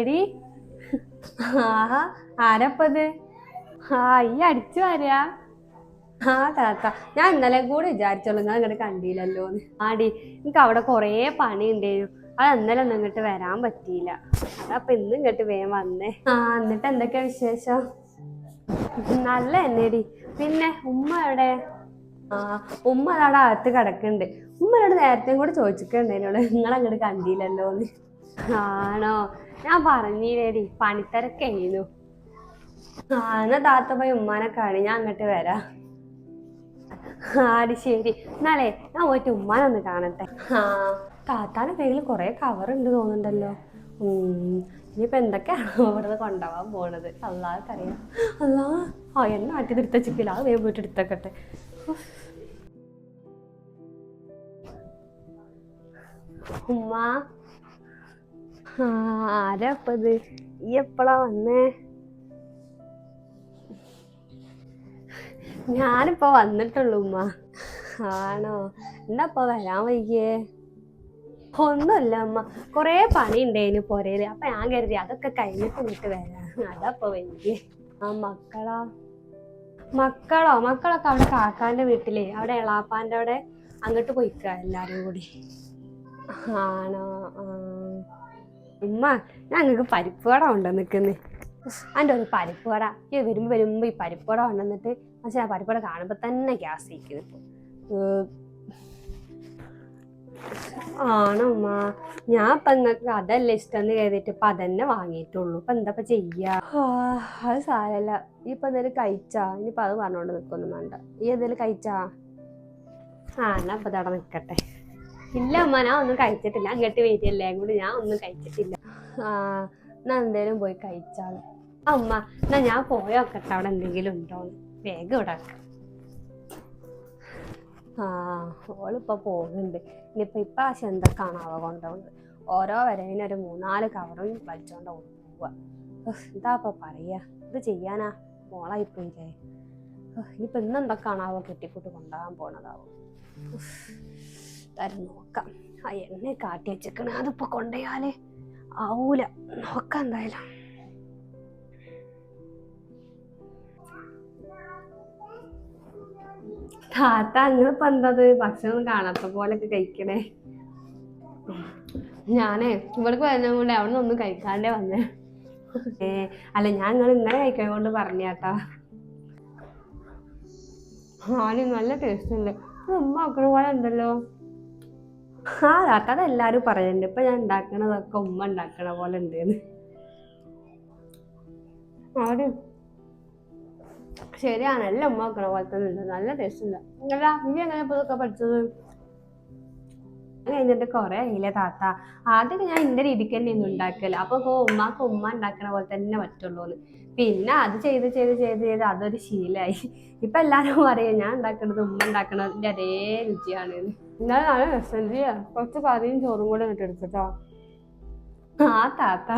എടി. ആഹാ ആരപ്പത് ആ ഈ അടിച്ചു വരാ. ആ താത്ത ഞാൻ ഇന്നലെ കൂടെ വിചാരിച്ചോളൂ ഞാൻ ഇങ്ങോട്ട് കണ്ടില്ലല്ലോ ആടി എനിക്ക് അവിടെ കുറേ പണി ഉണ്ടായിരുന്നു അത് ഇന്നലെ ഒന്നും ഇങ്ങോട്ട് വരാൻ പറ്റിയില്ല. അതപ്പൊ ഇന്ന് ഇങ്ങോട്ട് വേഗം വന്നേ. ആ എന്നിട്ട് എന്തൊക്കെയാ വിശേഷം? നല്ല എന്നേടി പിന്നെ ഉമ്മ എവിടെ? ആ ഉമ്മ അവിടെ അകത്ത് കിടക്കുന്നുണ്ട് ഉമ്മയോട് നേരത്തെ കൂടെ നിങ്ങൾ അങ്ങോട്ട് കണ്ടില്ലല്ലോ ആണോ? ഞാൻ പറഞ്ഞില്ലേടി പണിത്തിരക്കായിരുന്നു ആ എന്നാ താത്ത പോയി ഉമ്മാനെ കാണി ഞാൻ അങ്ങോട്ട് വരാം. ആടി ശരി. എന്നാലേ ഞാൻ പോയിട്ട് ഉമ്മാനൊന്ന് കാണട്ടെ. ആ. താത്താന്റെ കയ്യിൽ കുറെ കവർ ഉണ്ട് തോന്നുന്നുണ്ടല്ലോ. ഉം, എന്തൊക്കെയാണ് ഇവിടുന്ന് കൊണ്ടുപോകാൻ പോണത്? അല്ലാതെ അല്ലാ ആ എന്നെ മാറ്റി എടുത്ത ചിക്കില്ല അത് വേഗം പോയിട്ട് എടുത്തേക്കട്ടെ. ഉമ്മ ആരാ ഇപ്പൊ ഇത്? ഈ എപ്പോഴാ വന്നേ? ഞാനിപ്പോ വന്നിട്ടുള്ളൂ ഉമ്മ. ആണോ? എന്താ ഇപ്പൊ വരാൻ വൈകിയേ? ഒന്നുമില്ല അമ്മ കൊറേ പണി ഉണ്ടായിന് പൊരയിൽ അപ്പൊ ഞാൻ കരുതി അതൊക്കെ കഴിഞ്ഞിട്ട് ഇങ്ങോട്ട് വരാം. അതപ്പോ വൈകി ആ മക്കളാ? മക്കളോ? മക്കളൊക്കെ അവിടെ കാക്കാന്റെ വീട്ടിലെ. അവിടെ എളാപ്പാന്റെ അവിടെ അങ്ങോട്ട് പോയിക്ക എല്ലാരും കൂടി. ആണോ? ആ. ഉമ്മ ഞങ്ങൾക്ക് പരിപ്പ് വട ഉണ്ട് നിൽക്കുന്നേ അതിന്റെ ഒരു പരിപ്പ് വട ഈ വരുമ്പോൾ വരുമ്പോൾ ഈ പരിപ്പ് വട ഉണ്ടെന്നിട്ട് പക്ഷേ ആ പരിപ്പ് വട കാണുമ്പോൾ തന്നെ ഗ്യാസ് ഇരിക്കുന്നു ആണമ്മ ഞാൻ ഇപ്പം നിങ്ങൾക്ക് അതല്ല ഇഷ്ടം എന്ന് കരുതിയിട്ട് ഇപ്പം അതന്നെ വാങ്ങിയിട്ടുള്ളൂ. ഇപ്പം എന്താ ഇപ്പം ചെയ്യാ? ആ, അത് സാരമല്ല ഇപ്പൊ എന്തായാലും കഴിച്ചാ? ഇനിയിപ്പം അത് പറഞ്ഞുകൊണ്ട് നിൽക്കൊന്നും വേണ്ട. ഈ എന്തായാലും കഴിച്ചാ? ആ എന്നാ അപ്പം തട നിൽക്കട്ടെ ഇല്ല അമ്മ ഞാൻ ഒന്നും കഴിച്ചിട്ടില്ല. അങ്ങോട്ട് വരികയല്ലേ കൂടി ഞാൻ ഒന്നും കഴിച്ചിട്ടില്ല. എന്നാ എന്തേലും പോയി കഴിച്ചാണ് അമ്മ എന്നാ ഞാൻ പോയോക്കട്ടെ അവിടെ എന്തെങ്കിലും ഉണ്ടോ വേഗം ഇവിടെ. ആ ഓളിപ്പോ പോകുന്നുണ്ട്. ഇനിയിപ്പോ ഇപ്രാവശ്യം എന്തൊക്കെയാണാവോ കൊണ്ടുപോകുന്നത് ഓരോ വരവിനും ഒരു മൂന്നാൽ കവറും വലിച്ചോണ്ട് പോവുക എന്താ ഇപ്പൊ പറയാ? ഇത് ചെയ്യാനാ? മോളായി പോയില്ലേ ഉഫ്, ഇനിയിപ്പോ ഇന്ന് എന്തൊക്കെയാണാവോ കെട്ടിക്കൂട്ട് കൊണ്ടുപോകാൻ പോണതാവോ തരം നോക്കാം. ആ എണ്ണ കാട്ടി വെച്ചേക്കണേ. അതിപ്പോ കൊണ്ടുപോയാൽ ആവൂല. നോക്കാം എന്തായാലും. താത്ത അങ്ങിപ്പോ എന്തത്? ഭക്ഷണം കാണാത്ത പോലൊക്കെ കഴിക്കണേ. ഞാനേ ഇവിടേക്ക് വരുന്ന കൊണ്ട് അവിടെ ഒന്നും കഴിക്കാണ്ടേ വന്നേ. ഏ അല്ല ഞാൻ നിങ്ങൾ ഇങ്ങനെ കഴിക്കാൻ കൊണ്ട് പറഞ്ഞാട്ടാ ആദ്യം നല്ല ടേസ്റ്റ് ഉണ്ട് ഉമ്മ ആക്കണ പോലെ ഉണ്ടല്ലോ. ആ അതെല്ലാരും പറയുന്നുണ്ട് ഇപ്പൊ ഞാൻ ഉണ്ടാക്കണതൊക്കെ ഉമ്മ ഉണ്ടാക്കണ പോലെ ഉണ്ട് ആദ്യം ശരിയാണ് എല്ലാം ഉമ്മ വെക്കണ പോലെ തന്നെ ഉണ്ട് നല്ല ടേസ്റ്റ് ഉണ്ട് അമ്മ എങ്ങനെ ഇപ്പൊ പഠിച്ചത്? കഴിഞ്ഞിട്ട് കുറെ ആയില്ലേ താത്ത? ആദ്യമൊക്കെ ഞാൻ എന്റെ രീതിക്ക് തന്നെ ഇന്ന് ഉണ്ടാക്കൽ അപ്പൊ ഇപ്പൊ ഉമ്മാക്ക് ഉമ്മ ഉണ്ടാക്കണ പോലെ തന്നെ പറ്റുള്ളൂ പിന്നെ അത് ചെയ്ത് ചെയ്ത് ചെയ്ത് ചെയ്ത് അതൊരു ശീലമായി ഇപ്പൊ എല്ലാരും പറയും ഞാൻ ഉണ്ടാക്കണത് ഉമ്മ ഉണ്ടാക്കണതിന്റെ അതേ രുചിയാണ് എന്നാലും നല്ല രസം കുറച്ച് കറിയും ചോറും കൂടെ ഇങ്ങോട്ട് ആ താത്ത.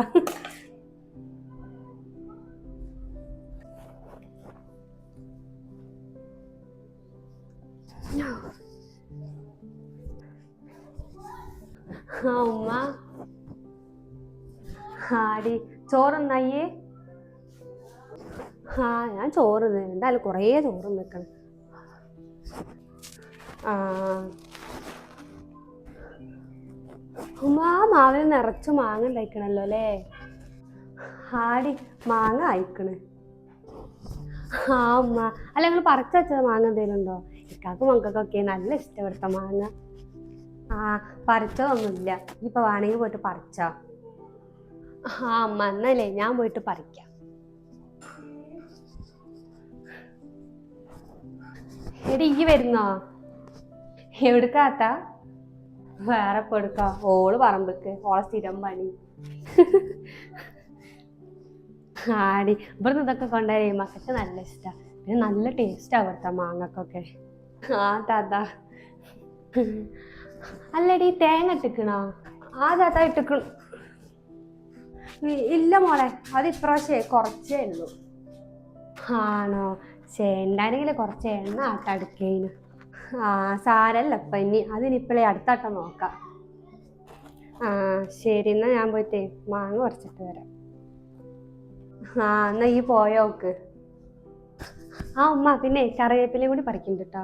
ആ ഉമ്മ. ആടി ചോറുന്നായി? ആ ഞാൻ ചോറ്. എന്തായാലും കുറേ ചോറും വെക്കണം. ആ. ഉമ്മ മാവിന് നിറച്ച് മാങ്ങ ഉണ്ടായിക്കണല്ലോ അല്ലേ? ആടി മാങ്ങ അയക്കണ്. ആ ഉമ്മ. അല്ല നിങ്ങൾ പറിച്ചു വെച്ചത് മാങ്ങ എന്തെങ്കിലും ഉണ്ടോ? ഇക്കാക്കും മക്കൾക്കൊക്കെ നല്ല ഇഷ്ടപ്പെടുത്ത മാങ്ങ. ആ പറിച്ചതൊന്നുമില്ല. ഇപ്പൊ വേണമെങ്കിൽ പോയിട്ട് പറിച്ചോ. ആ അമ്മ എന്നല്ലേ ഞാൻ പോയിട്ട് പറിക്കാം. എടി ഈ വരുന്നോ? എവിടുക്കാത്ത വേറെ ഇപ്പൊ ഓൾ പറമ്പക്ക്. ഓളെ സ്ഥിരം പണി. ആടി. ഇവിടുന്ന് ഇതൊക്കെ കൊണ്ടുപോയി മക്കൾക്ക് നല്ല ഇഷ്ടാ. പിന്നെ നല്ല ടേസ്റ്റ് അവിടുത്തെ മാങ്ങക്കൊക്കെ. ആ താത്ത. അല്ലടി തേങ്ങ ഇട്ടിക്കണോ? ആ താത്ത ഇട്ടിക്കണു. ഇല്ല മോളെ അത് ഇപ്രാവശ്യമേ കുറച്ചേ ഉള്ളൂ. ആണോ? ചേണ്ടാണെങ്കിൽ കുറച്ച് എണ്ണ ആട്ട അടുക്കേനു ആ സാരല്ല ഇപ്പൊ ഇനി അതിനിപ്പോഴേ അടുത്താട്ടം നോക്കാം. ആ ശരി എന്നാ ഞാൻ പോയിട്ടേ മാങ്ങ കുറച്ചിട്ട് വരാം. ആ എന്നാ ഈ പോയോക്ക് ആ ഉമ്മ പിന്നെ കറിവേപ്പിലയും കൂടി പറിക്കുന്നുണ്ട് കേട്ടോ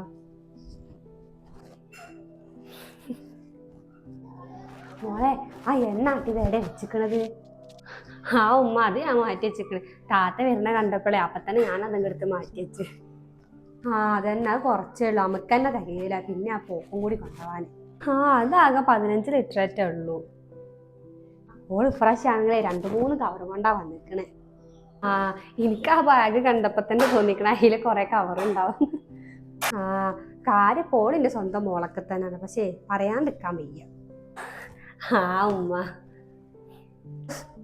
മോളെ ആ എണ്ണ വേടെ വെച്ചിക്കണത്? ആ ഉമ്മ അത് ഞാൻ മാറ്റി വെച്ചിക്കണേ. താത്ത വരുന്ന കണ്ടപ്പോഴേ അപ്പൊ തന്നെ ഞാൻ അതങ്ങ് എടുത്ത് മാറ്റി വെച്ച്. ആ അതന്നെ അത് കുറച്ചേ ഉള്ളൂ. നമുക്ക് തന്നെ തികയില്ല പിന്നെ ആ പോക്കും കൂടി കൊണ്ടുപോകാൻ ആ അതാകെ പതിനഞ്ച് ലിറ്ററേറ്റേ ഉള്ളൂ. അപ്പോൾ ഫ്രഷ് ആണെങ്കിലേ രണ്ട് മൂന്ന് കവറും കൊണ്ടാ വന്നിരിക്കണേ ആ എനിക്ക് ആ ബാഗ് കണ്ടപ്പോൾ തന്നെ തോന്നിക്കണ അതിൽ കുറേ കവറുണ്ടാവും ആ കാര്യം പോളിന്റെ സ്വന്തം മോളൊക്കെ തന്നെയാണ്. പക്ഷേ പറയാൻ നിൽക്കാൻ വയ്യ. ആ ഉമ്മ.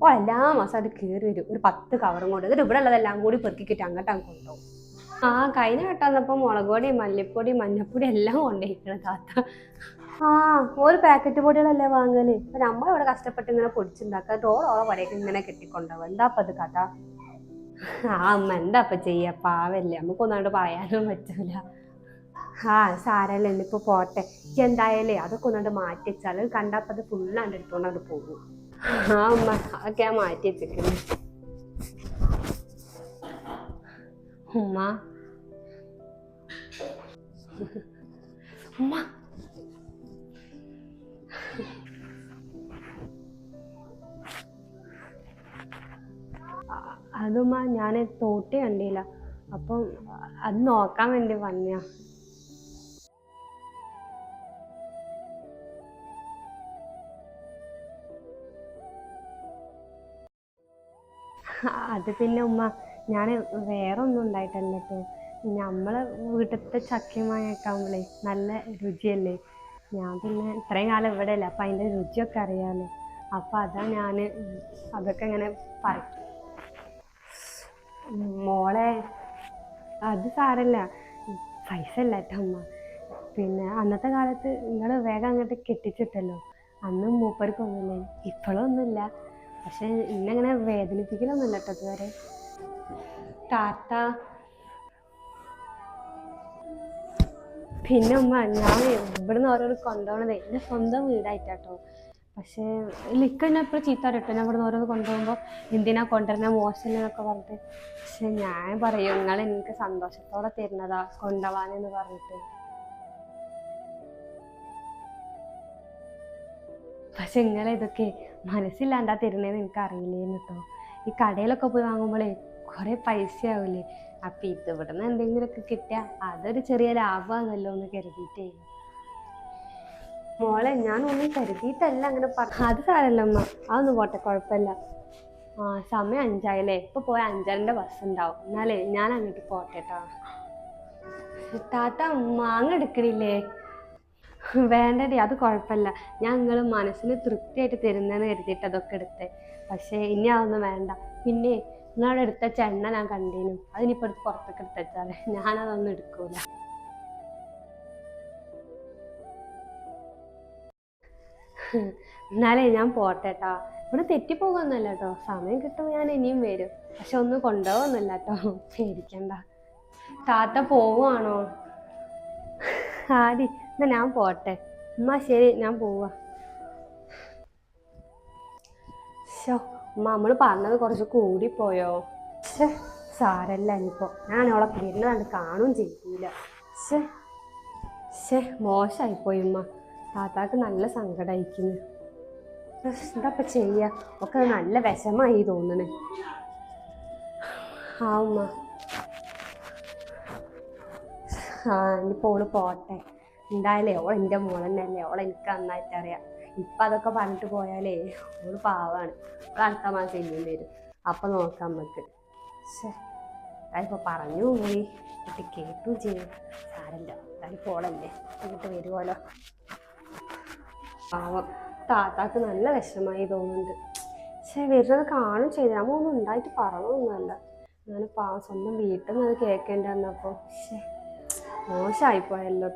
ഓ എല്ലാ മാസം അത് കയറി വരും. ഒരു പത്ത് കവറും കൊണ്ട് ഇവിടെ ഉള്ളതെല്ലാം കൂടി പെറുക്കിക്കിട്ട് അങ്ങോട്ട് അങ്ങ് കൊണ്ടുപോകും ആ കഴിഞ്ഞ വട്ടം വന്നപ്പോൾ മുളക് പൊടി മല്ലിപ്പൊടി മഞ്ഞപ്പൊടി എല്ലാം കൊണ്ടുപോയിക്കണ താത്ത. ആ ഒരു പാക്കറ്റ് പൊടികളല്ലേ വാങ്ങൽ? അപ്പൊ നമ്മളിവിടെ കഷ്ടപ്പെട്ട് ഇങ്ങനെ പൊടിച്ചുണ്ടാക്കുക ടോളോളം പടയൊക്കെ ഇങ്ങനെ കെട്ടിക്കൊണ്ടാവും. എന്താ അപ്പൊ അത് കഥ? ആ അമ്മ എന്താ അപ്പൊ ചെയ്യ? പാവല്ലേ. നമുക്കൊന്നാണ്ട് പറയാനും പറ്റൂല. ആ സാരല്ല ഇന്നിപ്പോ പോട്ടെ. എന്തായാലേ അതൊക്കെ ഒന്നാണ്ട് മാറ്റി വെച്ചാൽ കണ്ടപ്പോ ഫുള്ളാണ്ട് എടുത്തോണ്ട് അത് പോകും. ആ അമ്മ അതൊക്കെ മാറ്റി വെച്ചിട്ടുണ്ട് ഉമ്മ ഉമ്മ. അതുമ്മ ഞാൻ തോട്ടി കണ്ടില്ല. അപ്പം അത് നോക്കാൻ വേണ്ടി വന്നയാ. അത് പിന്നെ ഉമ്മ ഞാൻ വേറെ ഒന്നും ഉണ്ടായിട്ടല്ല കേട്ടോ നമ്മളെ വീട്ടിലത്തെ ചക്കയും മാങ്ങയൊക്കെ നല്ല രുചിയല്ലേ? ഞാൻ പിന്നെ ഇത്രയും കാലം ഇവിടെ അല്ലേ അപ്പം അതിന്റെ രുചിയൊക്കെ അറിയാമല്ലോ അപ്പം അതാ ഞാൻ അതൊക്കെ ഇങ്ങനെ പറയും മോളെ അത് സാരല്ല. പൈസ ഇല്ല കേട്ടോ അമ്മ പിന്നെ അന്നത്തെ കാലത്ത് നിങ്ങൾ വേഗം അങ്ങോട്ട് കെട്ടിച്ചിട്ടല്ലോ. അന്ന് മൂപ്പർക്കൊന്നുമില്ല ഇപ്പോഴൊന്നുമില്ല പക്ഷെ ഇന്നങ്ങനെ വേദനിപ്പിക്കലൊന്നുമില്ല കേട്ടോ ഇതുവരെ. താത്ത പിന്നെ ഉമ്മ ഞാൻ ഇവിടുന്ന് ഓരോരു കൊണ്ടുപോകണത് എന്റെ സ്വന്തം വീടായിട്ടാട്ടോ. പക്ഷേ ലിക്ക എന്നെ എപ്പോഴും ചീത്ത പറയട്ടോ ഞാൻ ഇവിടുന്ന് ഓരോന്ന് കൊണ്ടുപോകുമ്പോൾ എന്തിനാ കൊണ്ടുവരുന്ന മോശം എന്നൊക്കെ പറഞ്ഞിട്ട്. പക്ഷെ ഞാൻ പറയും നിങ്ങൾ എനിക്ക് സന്തോഷത്തോടെ തരുന്നതാ കൊണ്ടുപോകാനെന്ന് പറഞ്ഞിട്ട്. പക്ഷെ നിങ്ങളെ ഇതൊക്കെ മനസ്സിലാണ്ടാ തരുന്നതെന്ന് എനിക്ക് അറിയില്ലേന്ന് കേട്ടോ. ഈ കടയിലൊക്കെ പോയി വാങ്ങുമ്പോഴേ കുറേ പൈസ ആവില്ലേ അപ്പം ഇത് ഇവിടുന്ന് എന്തെങ്കിലുമൊക്കെ കിട്ടിയാൽ അതൊരു ചെറിയ ലാഭമാണല്ലോ എന്ന് കരുതിയിട്ടേ. മോളെ ഞാൻ ഒന്നും കരുതിയിട്ടല്ല അങ്ങനെ പറഞ്ഞു അത് സാരല്ല അമ്മ. അതൊന്നും പോട്ടെ കുഴപ്പമില്ല. ആ സമയം അഞ്ചായില്ലേ? ഇപ്പൊ പോയ അഞ്ചരന്റെ ബസ് ഉണ്ടാവും. എന്നാലേ ഞാൻ അങ്ങോട്ട് പോട്ടെ കേട്ടോ താത്ത മാങ്ങ എടുക്കണില്ലേ? വേണ്ടടി അത് കുഴപ്പമില്ല. ഞാൻ നിങ്ങൾ മനസ്സിന് തൃപ്തിയായിട്ട് തരുന്നതെന്ന് കരുതിയിട്ട് അതൊക്കെ എടുത്തേ. പക്ഷേ ഇനി അതൊന്നും വേണ്ട. പിന്നെ നിങ്ങളുടെ എടുത്ത ചെണ്ണ ഞാൻ കണ്ടീനു. അതിനിപ്പോൾ എടുത്ത് പുറത്തേക്ക് എടുത്തുവെച്ചാലേ ഞാനതൊന്നും എടുക്കൂല. എന്നാലേ ഞാൻ പോട്ടെട്ടാ ഇവിടെ തെറ്റിപ്പോകൊന്നുമല്ല കേട്ടോ സമയം കിട്ടുമ്പോൾ ഞാൻ ഇനിയും വരും. പക്ഷെ ഒന്നും കൊണ്ടുപോകുന്നില്ല കേട്ടോ പേടിക്കണ്ട. താത്ത പോവുകയാണോ ആടി എന്നാ ഞാൻ പോട്ടെ. ഉമ്മ ശരി ഞാൻ പോവാ. ശോ നമ്മൾ പറഞ്ഞത് കുറച്ച് കൂടിപ്പോയോ? ഛേ സാരല്ല ഇനിയിപ്പോ. ഞാൻ അവളെ വരുന്ന കണ്ട് കാണുകയും ചെയ്യില്ല ഛേ ഛേ മോശമായിപ്പോയി ഉമ്മ. താത്താക്ക് നല്ല സങ്കടമായിരിക്കുന്നു എന്താ ഇപ്പൊ ചെയ്യാ? ഒക്കെ നല്ല വിഷമായി തോന്നണേ. ആ ഉമ്മ. ആ ഇനിയിപ്പോൾ ഓൾ പോട്ടെ. എന്തായാലേ ഓൾ എന്റെ മോൾ അല്ലേ ഓളെ എനിക്ക് നന്നായിട്ട് അറിയാം. ഇപ്പം അതൊക്കെ പറഞ്ഞിട്ട് പോയാലേ ഓൾ പാവാണ്. അടുത്ത മാസം ഇനിയും വരും അപ്പം നോക്കാം നമുക്ക് അതിപ്പോൾ പറഞ്ഞു പോയി. കുട്ടി കേട്ടും ചെയ്യും സാരല്ല അതായത് പോളല്ലേ എന്നിട്ട് വരുമല്ലോ പാവം. താത്താക്ക് നല്ല വിഷമായി തോന്നുന്നുണ്ട്. പക്ഷേ വരുന്നത് കാണും ചെയ്തു. നമ്മൾ ഒന്നും ഉണ്ടായിട്ട് പറഞ്ഞൊന്നുമല്ല ഞാൻ പാവം സ്വന്തം വീട്ടിൽ നിന്ന് അത് കേൾക്കേണ്ടി വന്നപ്പോൾ മോശമായിപ്പോയല്ലോ